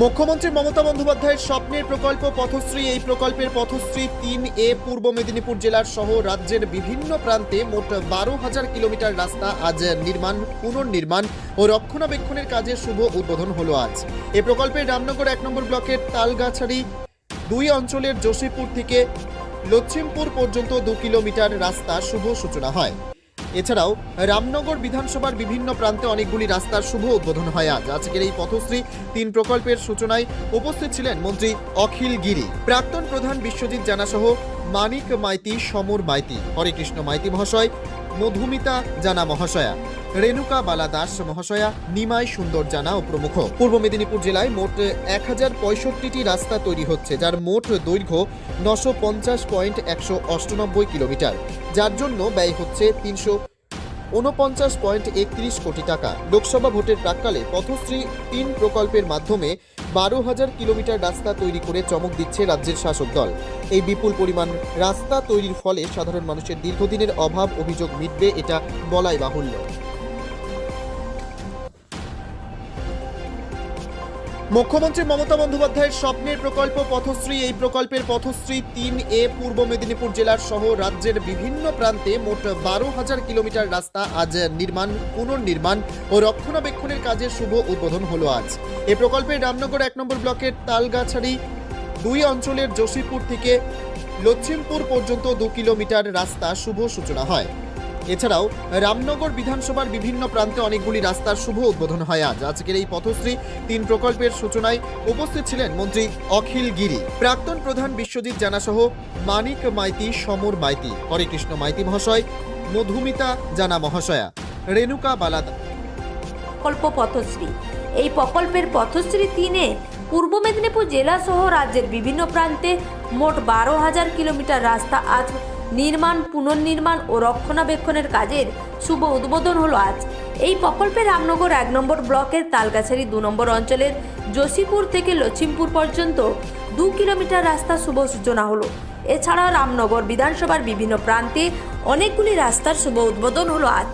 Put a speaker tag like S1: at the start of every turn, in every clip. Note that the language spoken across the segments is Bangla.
S1: মুখ্যমন্ত্রী মমতা বন্দ্যোপাধ্যায়ের স্বপ্নের প্রকল্প পথশ্রী। এই প্রকল্পের পথশ্রী তিন এ পূর্ব মেদিনীপুর জেলার সহ রাজ্যের বিভিন্ন প্রান্তে মোট বারো হাজার কিলোমিটার রাস্তা আজ নির্মাণ, পুনর্নির্মাণ ও রক্ষণাবেক্ষণের কাজে শুভ উদ্বোধন হলো আজ। এ প্রকল্পের রামনগর এক নম্বর ব্লকের তালগাছাড়ি দুই অঞ্চলের যোশীপুর থেকে লচ্ছিমপুর পর্যন্ত দু কিলোমিটার রাস্তা শুভ সূচনা হয়। এছাড়াও রামনগর বিধানসভার বিভিন্ন প্রান্তে অনেকগুলি রাস্তার শুভ উদ্বোধন হয় আজ। আজকের এই পথশ্রী তিন প্রকল্পের সূচনায় উপস্থিত ছিলেন মন্ত্রী অখিল গিরি। প্রাক্তন প্রধান বিশ্বজিৎ জানাসহ মানিক মাইতি, সমর মাইতি। হরেকৃষ্ণ মাইতি মহাশয় মধুমিতা জানা মহাশয়া। রেণুকা বালা দাস মহাশয়া, নিমাই সুন্দর জানা ও প্রমুখ। পূর্ব মেদিনীপুর জেলায় মোট এক হাজার পঁয়ষট্টিটি রাস্তা তৈরি হচ্ছে, যার মোট দৈর্ঘ্য নশো পঞ্চাশ পয়েন্ট একশো অষ্টানব্বই কিলোমিটার। যার জন্য ব্যয় হচ্ছে তিনশো উনপঞ্চাশ পয়েন্ট একত্রিশ কোটি টাকা। লোকসভা ভোটের প্রাককালে পথশ্রী তিন প্রকল্পের মাধ্যমে বারো হাজার কিলোমিটার রাস্তা তৈরি করে চমক দিচ্ছে রাজ্যের শাসক দল। এই বিপুল পরিমাণ রাস্তা তৈরির ফলে সাধারণ মানুষের দীর্ঘদিনের অভাব অভিযোগ মিটবে, এটা বলাই বাহুল্য। মুখ্যমন্ত্রী মমতা বন্দ্যোপাধ্যায়ের স্বপ্নের প্রকল্প পথশ্রী। এই প্রকল্পের পথশ্রী তিন এ পূর্ব মেদিনীপুর জেলার সহ রাজ্যের বিভিন্ন প্রান্তে মোট বারো হাজার কিলোমিটার রাস্তা আজ নির্মাণ, পুনর্নির্মাণ ও রক্ষণাবেক্ষণের কাজে শুভ উদ্বোধন হলো আজ। এ প্রকল্পের রামনগর এক নম্বর ব্লকের তালগাছাড়ি দুই অঞ্চলের যোশীপুর থেকে লচ্ছিমপুর পর্যন্ত দু কিলোমিটার রাস্তা শুভ সূচনা হয়। এছাড়াও রামনগর বিধানসভার বিভিন্ন প্রান্তে অনেকগুলি রাস্তার শুভ উদ্বোধন হয় আজ। আজকের এই পথশ্রী তিন প্রকল্পের সূচনায় উপস্থিত ছিলেন মন্ত্রী অখিল গিরি। প্রাক্তন প্রধান বিশ্বজিৎ জানাসহ মানিক মাইতি, সমর মাইতি, হরেকৃষ্ণ মাইতি মহাশয়, মধুমিতা জানা মহাশয়া, রেণুকা বালাদা।
S2: প্রকল্প পথশ্রী। এই প্রকল্পের পথশ্রী তিনে পূর্ব মেদিনীপুর জেলা সহ রাজ্যের বিভিন্ন প্রান্তে মোট বারো হাজার কিলোমিটার রাস্তা আজ নির্মাণ, পুনর্নির্মাণ ও রক্ষণাবেক্ষণের কাজের শুভ উদ্বোধন হলো আজ। এই প্রকল্পে রামনগর এক নম্বর ব্লকের তালগাছাড়ি দু নম্বর অঞ্চলের যোশীপুর থেকে লছিমপুর পর্যন্ত দু কিলোমিটার রাস্তা শুভ সূচনা হলো। এছাড়া রামনগর বিধানসভার বিভিন্ন প্রান্তে অনেকগুলি রাস্তার শুভ উদ্বোধন হলো আজ।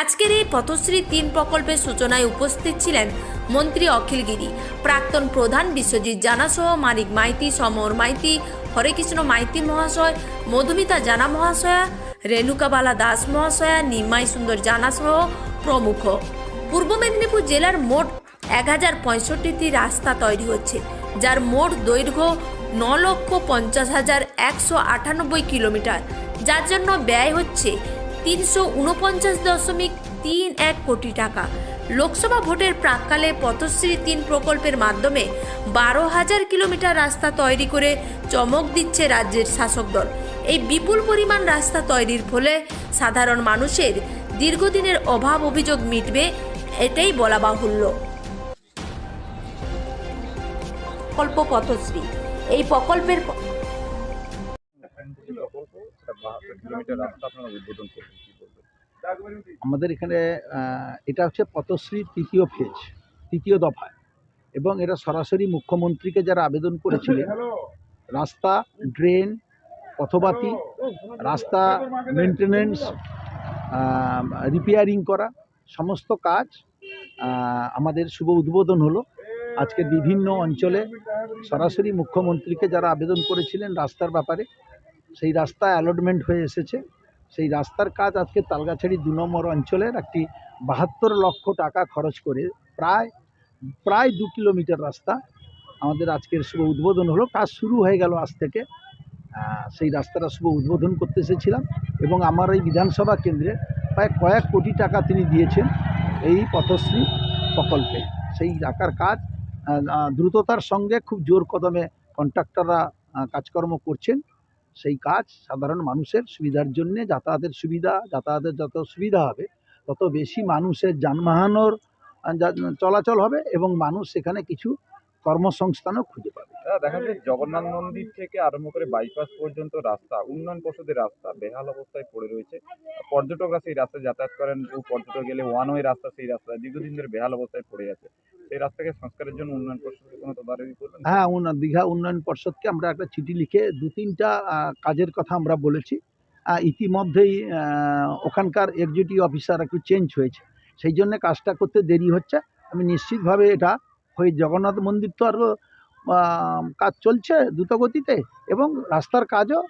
S2: আজকের এই পথশ্রী তিন প্রকল্পের সূচনায় উপস্থিত ছিলেন মন্ত্রী অখিল গিরি, প্রাক্তন প্রধান বিশ্বজিৎ জানাসহ মানিক মাইতি, সমর মাইতি হরেকৃষ্ণ মাইতি মহাশয়, মধুমিতা জানা মহাশয়া, রেণুকাবালা দাস মহাশয়া, নিমাই সুন্দর জানাসহ প্রমুখ। পূর্ব মেদিনীপুর জেলার মোট এক হাজার পঁয়ষট্টিটি রাস্তা তৈরি হচ্ছে, যার মোট দৈর্ঘ্য ন লক্ষ পঞ্চাশ হাজার একশো আটানব্বই কিলোমিটার, যার জন্য ব্যয় হচ্ছে তিনশো উনপঞ্চাশ দশমিক তিন এক কোটি টাকা। লোকসভা ভোটের প্রাককালে পথশ্রী তিন প্রকল্পের মাধ্যমে বারো হাজার কিলোমিটার রাস্তা তৈরি করে চমক দিচ্ছে রাজ্যের শাসক দল। এই বিপুল পরিমাণ রাস্তা তৈরির ফলে সাধারণ মানুষের দীর্ঘদিনের অভাব অভিযোগ মিটবে, এটাই বলা বাহুল্য। প্রকল্প পথশ্রী। এই প্রকল্পের
S3: আমাদের এখানে এটা হচ্ছে পথশ্রী তৃতীয় ফেজ তৃতীয় দফায়। এবং এটা সরাসরি মুখ্যমন্ত্রীকে যারা আবেদন করেছিলেন রাস্তা ড্রেন পথবাতি রাস্তা মেনটেনেন্স রিপেয়ারিং করা সমস্ত কাজ আমাদের শুভ উদ্বোধন হলো। আজকে বিভিন্ন অঞ্চলে সরাসরি মুখ্যমন্ত্রীকে যারা আবেদন করেছিলেন রাস্তার ব্যাপারে সেই রাস্তা অ্যালটমেন্ট হয়ে এসেছে। সেই রাস্তার কাজ আজকে তালগাছড়ি দু নম্বর অঞ্চলের একটি বাহাত্তর লক্ষ টাকা খরচ করে প্রায় প্রায় দু কিলোমিটার রাস্তা আমাদের আজকের শুভ উদ্বোধন হলো। কাজ শুরু হয়ে গেল আজ থেকে। সেই রাস্তাটা শুভ উদ্বোধন করতে এসেছিলাম এবং আমার এই বিধানসভা কেন্দ্রে প্রায় কয়েক কোটি টাকা তিনি দিয়েছেন এই পথশ্রী প্রকল্পে। সেই টাকার কাজ দ্রুততার সঙ্গে খুব জোর কদমে কন্ট্রাক্টররা কাজকর্ম করছেন। সেই কাজ সাধারণ মানুষের সুবিধার জন্যে যাতায়াতের সুবিধা, যাতায়াতের যত সুবিধা হবে, তত বেশি মানুষের যানবাহনের চলাচল হবে এবং মানুষ সেখানে কিছু কর্মসংস্থানও খুঁজে পাবে।
S4: দেখা যায় জগন্নাথ মন্দির থেকে আরম্ভ করে বাইপাস পর্যন্ত রাস্তা, উন্নয়ন পর্ষদের রাস্তা বেহাল অবস্থায় পড়ে রয়েছে। পর্যটকরা সেই রাস্তায় যাতায়াত করেন, কেউ পর্যটক গেলে ওয়ান ওয়ে রাস্তা সেই রাস্তা দীর্ঘদিন ধরে বেহাল অবস্থায় পড়ে আছে। সেই রাস্তাকে সংস্কারের জন্য উন্নয়ন পরিষদের কোনো তদারকি করবেন?
S3: হ্যাঁ দীঘা উন্নয়ন পর্ষদকে আমরা একটা চিঠি লিখে দু তিনটা কাজের কথা আমরা বলেছি। ইতিমধ্যেই ওখানকার এক্সিকিউটিভ অফিসার একটু চেঞ্জ হয়েছে। সেই জন্য কাজটা করতে দেরি হচ্ছে। আমি নিশ্চিতভাবে এটা হয়ে জগন্নাথ মন্দির তো আরও কাজ চলছে দ্রুতগতিতে এবং রাস্তার কাজও